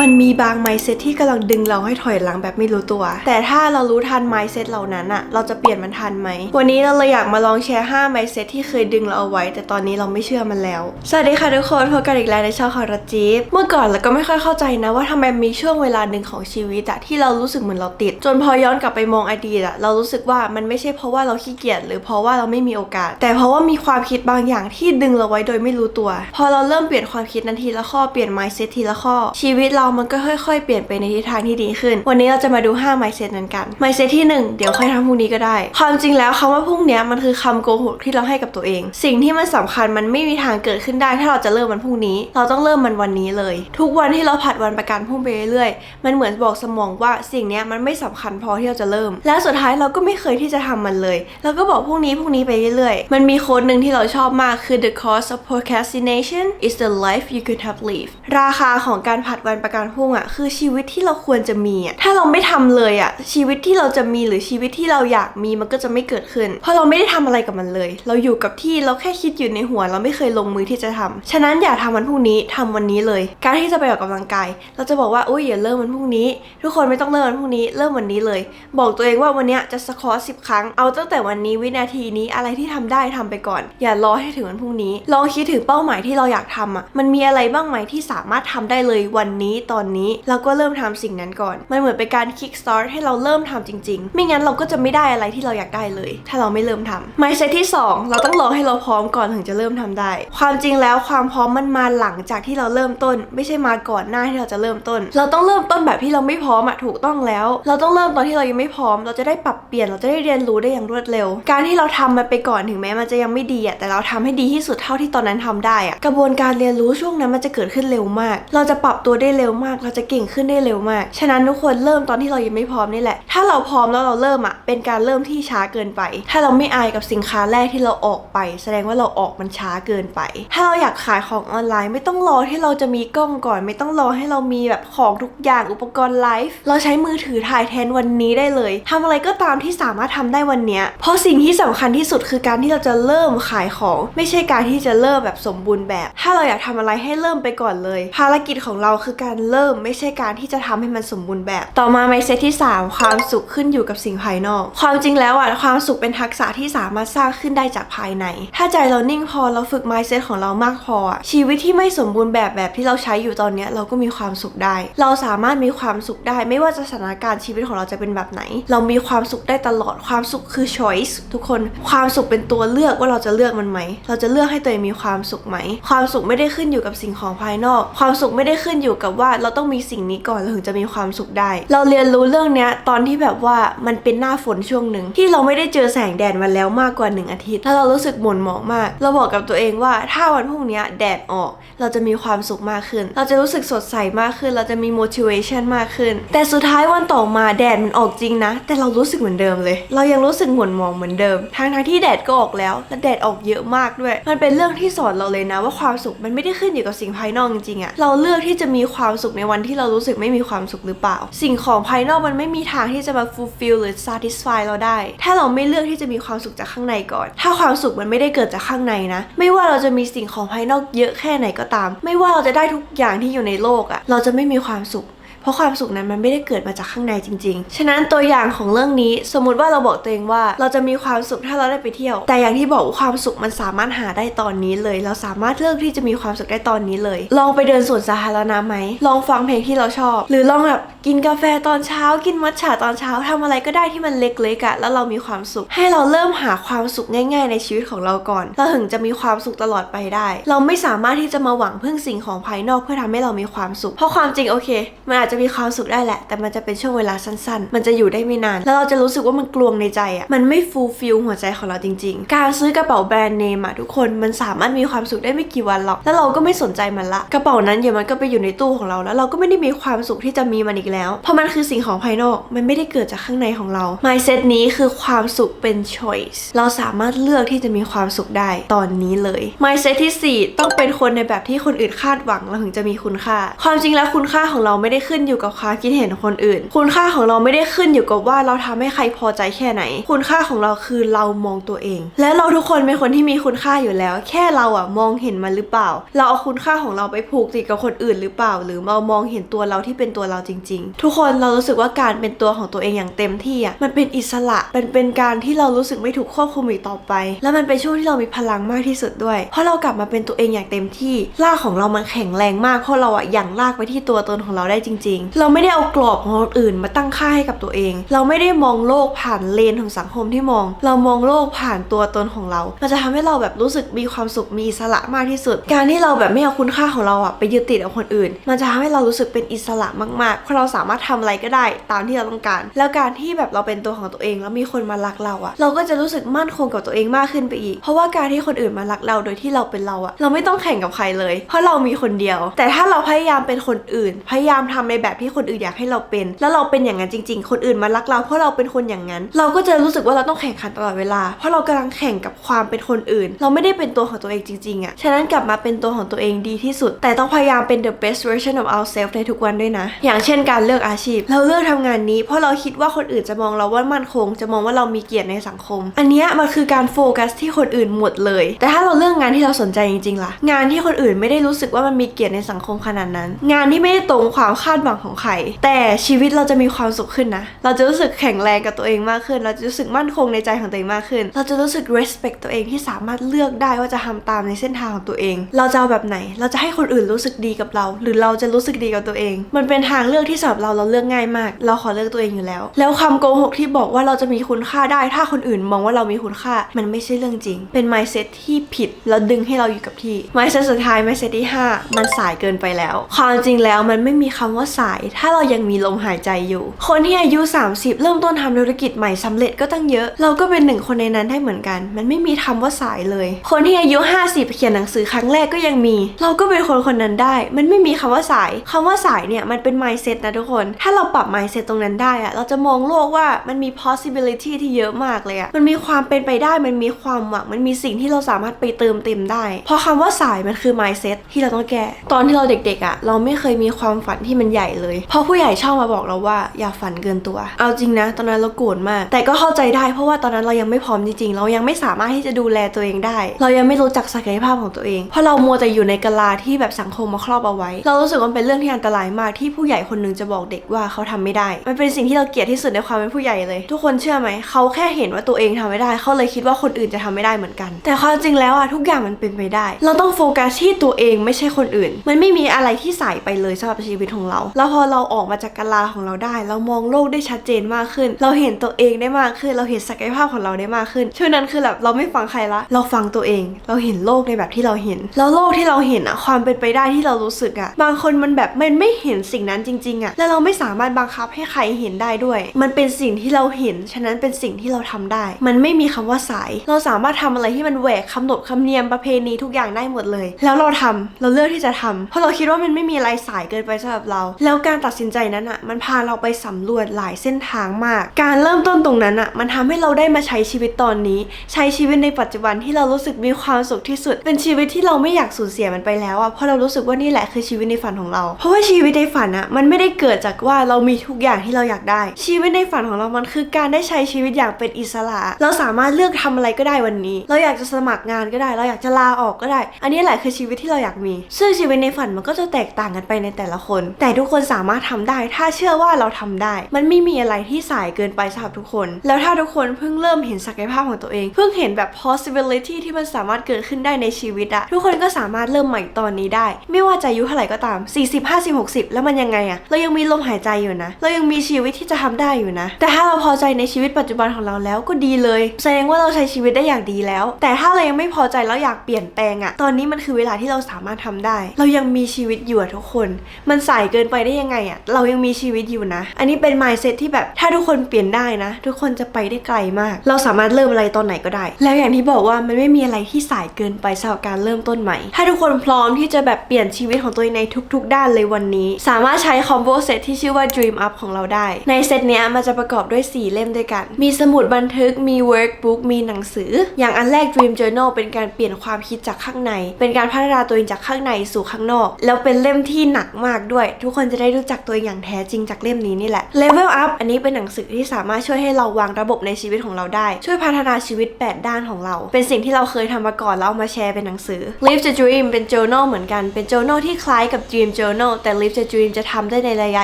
มันมีบาง mindset ที่กำลังดึงเราให้ถอยหลังแบบไม่รู้ตัว แต่ถ้าเรารู้ทัน mindset เหล่านั้นอะเราจะเปลี่ยนมันทันไหม วันนี้เราเลยอยากมาลองแชร์5 mindset ที่เคยดึงเราเอาไว้ แต่ตอนนี้เราไม่เชื่อมันแล้ว สวัสดีค่ะทุกคนพบกันอีกแล้วในช่องของรจีฟเมื่อก่อนเราก็ไม่ค่อยเข้าใจนะว่าทำไมมีช่วงเวลาหนึ่งของชีวิตอะที่เรารู้สึกเหมือนเราติด จนพอย้อนกลับไปมองอดีตอะเรารู้สึกว่ามันไม่ใช่เพราะว่าเราขี้เกียจหรือเพราะว่าเราไม่มีโอกาส แต่เพราะว่ามีความคิดบางอย่างที่ดึงเราไว้โดยไม่รู้ตัว พอเราเริ่มเปลี่ยนความคิดนั้นทีละข้อเปลี่ยน mindset ทีละข้อชีวิตเรามันก็ค่อยๆ เปลี่ยนไปในทิศทางที่ดีขึ้น วันนี้เราจะมาดู5 mindset นั้นกัน mindset ที่ 1 เดี๋ยวค่อยทำพรุ่งนี้ก็ได้ ความจริงแล้วคำว่าพรุ่งนี้มันคือคำโกหกที่เราให้กับตัวเอง สิ่งที่มันสำคัญมันไม่มีทางเกิดขึ้นได้ ถ้าเราจะเริ่มมันพรุ่งนี้ เราต้องเริ่มมันวันนี้เลย ทุกวันที่เราผัดวันประกันพรุ่งไปเรื่อยๆ มันเหมือนบอกสมองว่าสิ่งนี้มันไม่สำคัญพอที่เราจะเริ่ม และสุดท้ายเราก็ไม่เคยที่จะทำมันเลยแล้วก็บอกพรุ่งนี้พรุ่งนี้ไปเรื่อยๆ มันมีโค้ดหนึ่งที่เราชอบมากคือ the cost of procrastination is the life you could have lived ราคาของการผัดวันประกันพรุ่งอะคือชีวิตที่เราควรจะมีอะถ้าเราไม่ทำเลยอะชีวิตที่เราจะมีหรือชีวิตที่เราอยากมีมันก็จะไม่เกิดขึ้น เพราะเราไม่ได้ทำอะไรกับมันเลย เราอยู่กับที่เราแค่คิดอยู่ในหัว เราไม่เคยลงมือที่จะทำฉะนั้นอย่าทำวันพรุ่งนี้ทำวันนี้เลย การที่จะไปออกกำลังกาย เราจะบอกว่าอุ้ยอย่าเริ่มวันพรุ่งนี้ ทุกคนไม่ต้องเริ่มวันพรุ่งนี้ เริ่มวันนี้เลย บอกตัวเองว่าวันนี้จะสควอตสิบครั้งเอาตั้งแต่วันนี้วินาทีนี้อะไรที่ทำได้ทำไปก่อน อย่ารอให้ถึงวันพรุ่งนี้ลองคิดถึงเป้าหมายที่เราอยากทำอะมันมีอะไรบ้างไหมที่สามารถทำได้เลยวันนี้ตอนนี้ เราก็เริ่มทำสิ่งนั้นก่อน มันเหมือนเป็นการ kick start ให้เราเริ่มทำจริง ๆ ไม่งั้นเราก็จะไม่ได้อะไรที่เราอยากได้เลย ถ้าเราไม่เริ่มทำ mindset ที่สองเราต้องรอให้เราพร้อมก่อนถึงจะเริ่มทำได้ ความจริงแล้วความพร้อมมันมาหลังจากที่เราเริ่มต้น ไม่ใช่มาก่อนหน้าที่เราจะเริ่มต้น เราต้องเริ่มต้นแบบที่เราไม่พร้อมอะถูกต้องแล้ว เราต้องเริ่มตอนที่เรายังไม่พร้อม เราจะได้ปรับเปลี่ยนเราจะได้เรียนรู้ได้อย่างรวดเร็ว การที่เราทำมันไปก่อนถึงแม้มันจะยังไม่ดีอะแต่เราทำให้ดีที่สุดเท่าที่ตอนนั้นทำได้อะกระบวนการเรียนรู้ช่วงนั้นมันจะเกิดขึ้นเร็วมาก เราจะปรับตัวได้เร็วมาก เราจะเก่งขึ้นได้เร็วมาก ฉะนั้นทุกคนเริ่มตอนที่เรายังไม่พร้อมนี่แหละ ถ้าเราพร้อมแล้วเราเริ่มอะเป็นการเริ่มที่ช้าเกินไป ถ้าเราไม่อายกับสินค้าแรกที่เราออกไป แสดงว่าเราออกมันช้าเกินไป ถ้าเราอยากขายของออนไลน์ ไม่ต้องรอให้เราจะมีกล้องก่อน ไม่ต้องรอให้เรามีแบบของทุกอย่างอุปกรณ์ไลฟ์เราใช้มือถือถ่ายแทนวันนี้ได้เลยทำอะไรก็ตามที่สามารถทำได้วันนี้ เพราะสิ่งที่สำคัญที่สุดคือการที่เราจะเริ่มขายของ ไม่ใช่การที่จะเริ่มแบบสมบูรณ์แบบ ถ้าเราอยากทำอะไรให้เริ่มไปก่อนเลย ภารกิจของเราคือการเริ่มไม่ใช่การที่จะทำให้มันสมบูรณ์แบบ ต่อมาไมเซตที่ 3 ความสุขขึ้นอยู่กับสิ่งภายนอก ความจริงแล้วอะความสุขเป็นทักษะที่สามารถสร้างขึ้นได้จากภายใน ถ้าใจเรานิ่งพอเราฝึก mindset ของเรามากพออะชีวิตที่ไม่สมบูรณ์แบบแบบที่เราใช้อยู่ตอนนี้เราก็มีความสุขได้ เราสามารถมีความสุขได้ ไม่ว่าจะสถานการณ์ชีวิตของเราจะเป็นแบบไหน เรามีความสุขได้ตลอดความสุขคือ choice ทุกคนความสุขเป็นตัวเลือกว่าเราจะเลือกมันไหม เราจะเลือกให้ตัวเองมีความสุขไหม ความสุขไม่ได้ขึ้นอยู่กับสิ่งของภายนอก ความสุขไม่ได้ขึ้นอยู่กับว่าเราต้องมีสิ่งนี้ก่อนเราถึงจะมีความสุขได้ เราเรียนรู้เรื่องเนี้ยตอนที่แบบว่ามันเป็นหน้าฝนช่วงหนึ่งที่เราไม่ได้เจอแสงแดดมาแล้วมากกว่าหนึ่งอาทิตย์ แล้วเรารู้สึกหม่นหมองมาก เราบอกกับตัวเองว่าถ้าวันพรุ่งนี้แดดออก เราจะมีความสุขมากขึ้น เราจะรู้สึกสดใสมากขึ้น เราจะมี motivation มากขึ้น แต่สุดท้ายวันต่อมาแดดมันออกจริงนะ แต่เรารู้สึกเหมือนเดิมเลย เรายังรู้สึกหม่นหมองเหมือนเดิมทั้งทั้งที่แดดก็ออกแล้วและแดดออกเยอะมากด้วย มันเป็นเรื่องที่สอนเราเลยนะว่าความสุขมันไม่ได้ขึ้นอยู่กับสิ่งภายนอกจริงๆอะเราเลือกที่จะมีความสุขในวันที่เรารู้สึกไม่มีความสุขหรือเปล่า สิ่งของภายนอกมันไม่มีทางที่จะมา fulfill หรือ satisfy เราได้ ถ้าเราไม่เลือกที่จะมีความสุขจากข้างในก่อน ถ้าความสุขมันไม่ได้เกิดจากข้างในนะ ไม่ว่าเราจะมีสิ่งของภายนอกเยอะแค่ไหนก็ตาม ไม่ว่าเราจะได้ทุกอย่างที่อยู่ในโลกอะเราจะไม่มีความสุข เพราะความสุขนั้นมันไม่ได้เกิดมาจากข้างในจริง ๆ ฉะนั้นตัวอย่างของเรื่องนี้สมมุติว่าเราบอกตัวเองว่าเราจะมีความสุขถ้าเราได้ไปเที่ยว แต่อย่างที่บอกว่าความสุขมันสามารถหาได้ตอนนี้เลย เราสามารถเลือกที่จะมีความสุขได้ตอนนี้เลย ลองไปเดินสวนสาธารณะไหมลองฟังเพลงที่เราชอบ หรือลองแบบกินกาแฟตอนเช้า กินมัทฉะตอนเช้าทำอะไรก็ได้ที่มันเล็กๆอะแล้วเรามีความสุข ให้เราเริ่มหาความสุขง่าย ๆ ในชีวิตของเราก่อน เราถึงจะมีความสุขตลอดไปได้ เราไม่สามารถที่จะมาหวังพึ่งสิ่งของภายนอกเพื่อทำให้เรามีความสุข เพราะความจริงโอเคมันอาจจะจะมีความสุขได้แหละ แต่มันจะเป็นช่วงเวลาสั้นๆ มันจะอยู่ได้ไม่นาน แล้วเราจะรู้สึกว่ามันกลวงในใจอะมันไม่ฟูลฟิลหัวใจของเราจริง ๆ การซื้อกระเป๋าแบรนด์เนมอะทุกคน มันสามารถมีความสุขได้ไม่กี่วันหรอก แล้วเราก็ไม่สนใจมันละ กระเป๋านั้นเดี๋ยวมันก็ไปอยู่ในตู้ของเรา แล้วเราก็ไม่ได้มีความสุขที่จะมีมันอีกแล้ว เพราะมันคือสิ่งของภายนอก มันไม่ได้เกิดจากข้างในของเรา mindset นี้คือความสุขเป็น choice เราสามารถเลือกที่จะมีความสุขได้ตอนนี้เลย mindset ที่ 4 ต้องเป็นคนในแบบที่คนอื่นคาดหวังเราถึงจะมีคุณค่า ความจริงแล้วคุณค่าของเราไม่ได้ขึ้นอยู่กับความคิดเห็นคนอื่น คุณค่าของเราไม่ได้ขึ้นอยู่กับว่าเราทำให้ใครพอใจแค่ไหน คุณค่าของเราคือเรามองตัวเอง และเราทุกคนเป็นคนที่มีคุณค่าอยู่แล้ว แค่เราอะมองเห็นมันหรือเปล่า เราเอาคุณค่าของเราไปผูกติดกับคนอื่นหรือเปล่า หรือเรามองเห็นตัวเราที่เป็นตัวเราจริง ๆ ทุกคนเรารู้สึกว่าการเป็นตัวของตัวเองอย่างเต็มที่อะมันเป็นอิสระเป็นเป็นการที่เรารู้สึกไม่ถูกควบคุมอีกต่อไป แล้วมันเป็นช่วงที่เรามีพลังมากที่สุดด้วย เพราะเรากลับมาเป็นตัวเองอย่างเต็มที่รากของเรามันแข็งแรงมากเพราะเราอะอย่างลากไปที่ตัวตนของเราได้จริงๆเราไม่ได้เอากรอบของคนอื่นมาตั้งค่าให้กับตัวเอง เราไม่ได้มองโลกผ่านเลนของสังคมที่มอง เรามองโลกผ่านตัวตนของเรา มันจะทำให้เราแบบรู้สึกมีความสุขมีอิสระมากที่สุด การที่เราแบบไม่เอาคุณค่าของเราอะไปยึดติดกับคนอื่น มันจะทำให้เรารู้สึกเป็นอิสระมากๆ เพราะเราสามารถทำอะไรก็ได้ตามที่เราต้องการ แล้วการที่แบบเราเป็นตัวของตัวเอง แล้วมีคนมารักเราอะเราก็จะรู้สึกมั่นคงกับตัวเองมากขึ้นไปอีก เพราะว่าการที่คนอื่นมารักเราโดยที่เราเป็นเราอะเราไม่ต้องแข่งกับใครเลย เพราะเรามีคนเดียว แต่ถ้าเราพยายามเป็นคนอื่น พยายามทำในแบบที่คนอื่นอยากให้เราเป็น แล้วเราเป็นอย่างนั้นจริง ๆ คนอื่นมารักเราเพราะเราเป็นคนอย่างนั้น เราก็จะรู้สึกว่าเราต้องแข่งขันตลอดเวลา เพราะเรากำลังแข่งกับความเป็นคนอื่น เราไม่ได้เป็นตัวของตัวเองจริงๆอะฉะนั้นกลับมาเป็นตัวของตัวเองดีที่สุด แต่ต้องพยายามเป็น the best version of ourselves ในทุกวันด้วยนะ อย่างเช่นการเลือกอาชีพ เราเลือกทำงานนี้ เพราะเราคิดว่าคนอื่นจะมองเราว่ามั่นคง จะมองว่าเรามีเกียรติในสังคม อันนี้มันคือการโฟกัสที่คนอื่นหมดเลย แต่ถ้าเราเลือกงานที่เราสนใจจริงๆล่ะ งานที่คนอื่นไม่ได้รู้สึกว่ามันมีเกียรติในสังคมขนาดนั้น งานที่ไม่ได้ตรงความคาดหวังของใคร แต่ชีวิตเราจะมีความสุขขึ้นนะ เราจะรู้สึกแข็งแรงกับตัวเองมากขึ้น เราจะรู้สึกมั่นคงในใจของตัวเองมากขึ้น เราจะรู้สึก respect ตัวเองที่สามารถเลือกได้ว่าจะทำตามในเส้นทางของตัวเอง เราจะเอาแบบไหน เราจะให้คนอื่นรู้สึกดีกับเรา หรือเราจะรู้สึกดีกับตัวเอง มันเป็นทางเลือกที่สำหรับเราเราเลือกง่ายมาก เราขอเลือกตัวเองอยู่แล้ว แล้วคำโกหกที่บอกว่าเราจะมีคุณค่าได้ ถ้าคนอื่นมองว่าเรามีคุณค่า มันไม่ใช่เรื่องจริง เป็น mindset ที่ผิด แล้วดึงให้เราอยู่กับที่ mindset สุดท้าย mindset ที่ห้ามันสายเกินไปแล้ว ความจริงแล้วมันไม่มีคำว่าสาย ถ้าเรายังมีลมหายใจอยู่ คนที่อายุ 30 เริ่มต้นทำธุรกิจใหม่สำเร็จก็ตั้งเยอะ เราก็เป็นหนึ่งคนในนั้นได้เหมือนกัน มันไม่มีคำว่าสายเลย คนที่อายุ 50 เขียนหนังสือครั้งแรกก็ยังมี เราก็เป็นคนคนนั้นได้ มันไม่มีคำว่าสายคำว่าสายเนี่ยมันเป็น mindset นะทุกคน ถ้าเราปรับ mindset ตรงนั้นได้อะเราจะมองโลกว่ามันมี possibility ที่เยอะมากเลยอะมันมีความเป็นไปได้ มันมีความหวัง มันมีสิ่งที่เราสามารถไปเติมเต็มได้ เพราะคำว่าสายมันคือ mindset ที่เราต้องแก้ ตอนที่เราเด็กๆอะเราไม่เคยมีความฝันที่มันใหญ่เลย เพราะผู้ใหญ่ชอบมาบอกเราว่าอย่าฝันเกินตัว เอาจริงนะ ตอนนั้นเราโกรธมาก แต่ก็เข้าใจได้เพราะว่าตอนนั้นเรายังไม่พร้อมจริงๆ เรายังไม่สามารถที่จะดูแลตัวเองได้ เรายังไม่รู้จักศักยภาพของตัวเอง เพราะเรามัวแต่อยู่ในกะลาที่แบบสังคมมาครอบเอาไว้ เรารู้สึกว่าเป็นเรื่องที่อันตรายมากที่ผู้ใหญ่คนหนึงจะบอกเด็กว่าเขาทำไม่ได้ มันเป็นสิ่งที่เราเกลียดที่สุดในความเป็นผู้ใหญ่เลย ทุกคนเชื่อไหมเขาแค่เห็นว่าตัวเองทำไม่ได้ เขาเลยคิดว่าคนอื่นจะทำไม่ได้เหมือนกัน แต่ความจริงแล้วอะทุกอย่างมันเป็นไปได้ เราต้องโฟกัสที่ตัวเองไม่ใช่คนอื่น มันไม่มีอะไรที่สายไปเลยสำหรับชีวิตของเราแล้วพอเราออกมาจากกะลาของเราได้ เรามองโลกได้ชัดเจนมากขึ้น เราเห็นตัวเองได้มากขึ้น เราเห็นศักยภาพของเราได้มากขึ้นช่วงนั้นคือแบบเราไม่ฟังใครละ เราฟังตัวเอง เราเห็นโลกในแบบที่เราเห็น แล้วโลกที่เราเห็นอะความเป็นไปได้ที่เรารู้สึกอะบางคนมันแบบมันไม่เห็นสิ่งนั้นจริงๆอะแล้วเราไม่สามารถบังคับให้ใครเห็นได้ด้วย มันเป็นสิ่งที่เราเห็น ฉะนั้นเป็นสิ่งที่เราทำได้ มันไม่มีคำว่าสาย เราสามารถทำอะไรที่มันแหวกคำหนบคำเนียมประเพณีทุกอย่างได้หมดเลย แล้วเราทำเราเลือกที่จะทำเพราะเราคิดว่ามันไม่มีอะไรสายเกินไปสำหรับเราแล้วการตัดสินใจนั้นอะมันพาเราไปสำรวจหลายเส้นทางมาก การเริ่มต้นตรงนั้นอะมันทำให้เราได้มาใช้ชีวิตตอนนี้ ใช้ชีวิตในปัจจุบันที่เรารู้สึกมีความสุขที่สุด เป็นชีวิตที่เราไม่อยากสูญเสียมันไปแล้วอะเพราะเรารู้สึกว่านี่แหละคือชีวิตในฝันของเรา เพราะว่าชีวิตในฝันอะมันไม่ได้เกิดจากว่าเรามีทุกอย่างที่เราอยากได้ ชีวิตในฝันของเรา มันคือการได้ใช้ชีวิตอย่างเป็นอิสระ เราสามารถเลือกทำอะไรก็ได้วันนี้ เราอยากจะสมัครงานก็ได้ เราอยากจะลาออกก็ได้ อันนี้แหละคือชีวิตที่เราอยากมี ซึ่งชีวิตในฝันมันก็จะแตกต่างกันไปในแต่ละคน แต่ทุกคนสามารถทำได้ ถ้าเชื่อว่าเราทำได้ มันไม่มีอะไรที่สายเกินไปสำหรับทุกคน แล้วถ้าทุกคนเพิ่งเริ่มเห็นศักยภาพของตัวเอง เพิ่งเห็นแบบ possibility ที่มันสามารถเกิดขึ้นได้ในชีวิตอะทุกคนก็สามารถเริ่มใหม่ตอนนี้ได้ ไม่ว่าจะอายุเท่าไหร่ก็ตาม 40 50 60 แล้วมันยังไงอะเรายังมีลมหายใจอยู่นะ เรายังมีชีวิตที่จะทำได้อยู่นะ แต่ถ้าเราพอใจในชีวิตปัจจุบันของเราแล้วก็ดีเลย แสดงว่าเราใช้ชีวิตได้อย่างดีแล้ว แต่ถ้าเรายังไม่พอใจแล้วอยากเปลี่ยนแปลงอะตอนนี้มันคือเวลาที่เราสามารถทำได้ เรายังมีชีวิตอยู่ทุกคน มันสายเกินไปได้ยังไงอะเรายังมีชีวิตอยู่นะ อันนี้เป็น mindset ที่แบบถ้าทุกคนเปลี่ยนได้นะ ทุกคนจะไปได้ไกลมาก เราสามารถเริ่มอะไรตอนไหนก็ได้ แล้วอย่างที่บอกว่ามันไม่มีอะไรที่สายเกินไปสำหรับการเริ่มต้นใหม่ ถ้าทุกคนพร้อมที่จะแบบเปลี่ยนชีวิตของตัวเองในทุก ๆ ด้านเลยวันนี้ สามารถใช้คอมโบเซตที่ชื่อว่า Dream Up ของเราได้ ในเซตเนี้ยมันจะประกอบด้วย 4 เล่มด้วยกัน มีสมุดบันทึกมี workbook มีหนังสือ อย่างอันแรก Dream Journal เป็นการเปลี่ยนความคิดจากข้างใน เป็นการพัฒนาตัวเองจากข้างในสู่ข้างนอก แล้วเป็นเล่มที่หนักมากด้วย ทุกคนจะได้รู้จักตัวเองอย่างแท้จริงจากเล่มนี้นี่แหละ Level Up อันนี้เป็นหนังสือที่สามารถช่วยให้เราวางระบบในชีวิตของเราได้ ช่วยพัฒนาชีวิต 8 ด้านของเรา เป็นสิ่งที่เราเคยทำมาก่อนแล้วเอามาแชร์เป็นหนังสือ Live the Dream เป็น journal เหมือนกัน เป็น journal ที่คล้ายกับ Dream Journal แต่ Live the Dream จะทำได้ในระยะ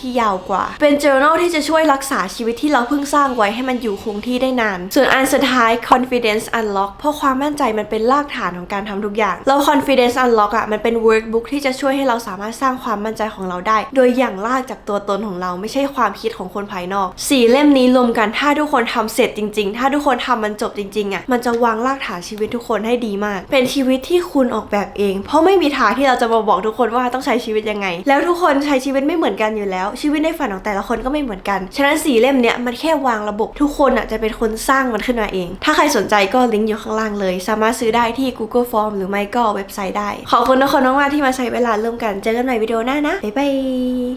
ที่ยาวกว่า เป็น journal ที่จะช่วยรักษาชีวิตที่เราเพิ่งสร้างไว้ให้มันอยู่คงที่ได้นาน ส่วนอันสุดท้าย confidence unlock เพราะความมั่นใจมันเป็นรากฐานของการทำทุกอย่างแล้ว confidence unlock อะมันเป็น workbook ที่จะช่วยให้เราสามารถสร้างความมั่นใจของเราได้ โดยอย่างลากจากตัวตนของเราไม่ใช่ความคิดของคนภายนอกสี่เล่มนี้รวมกันถ้าทุกคนทำเสร็จจริง ๆ ถ้าทุกคนทำมันจบจริงๆอะมันจะวางรากฐานชีวิตทุกคนให้ดีมาก เป็นชีวิตที่คุณออกแบบเอง เพราะไม่มีทางที่เราจะมาบอกทุกคนว่าต้องใช้ชีวิตยังไง แล้วทุกคนใช้ชีวิตไม่เหมือนกันอยู่แล้ว ชีวิตในฝันของแต่ละคนก็ไม่เหมือนกันฉะนั้นสี่เล่มเนี้ยมันแค่วางระบบทุกคนอะจะเป็นคนสร้างมันขึ้นมาเอง ถ้าใครสนใจก็ลิงก์อยู่ข้างล่างเลย สามารถซื้อได้ที่ Google Form หรือไม่ก็เว็บไซต์ได้ ขอบคุณทุกคนมากๆที่มาใช้เวลาร่วมกัน เจอกันใหม่วิดีโอหน้านะ บ๊ายบาย kasih.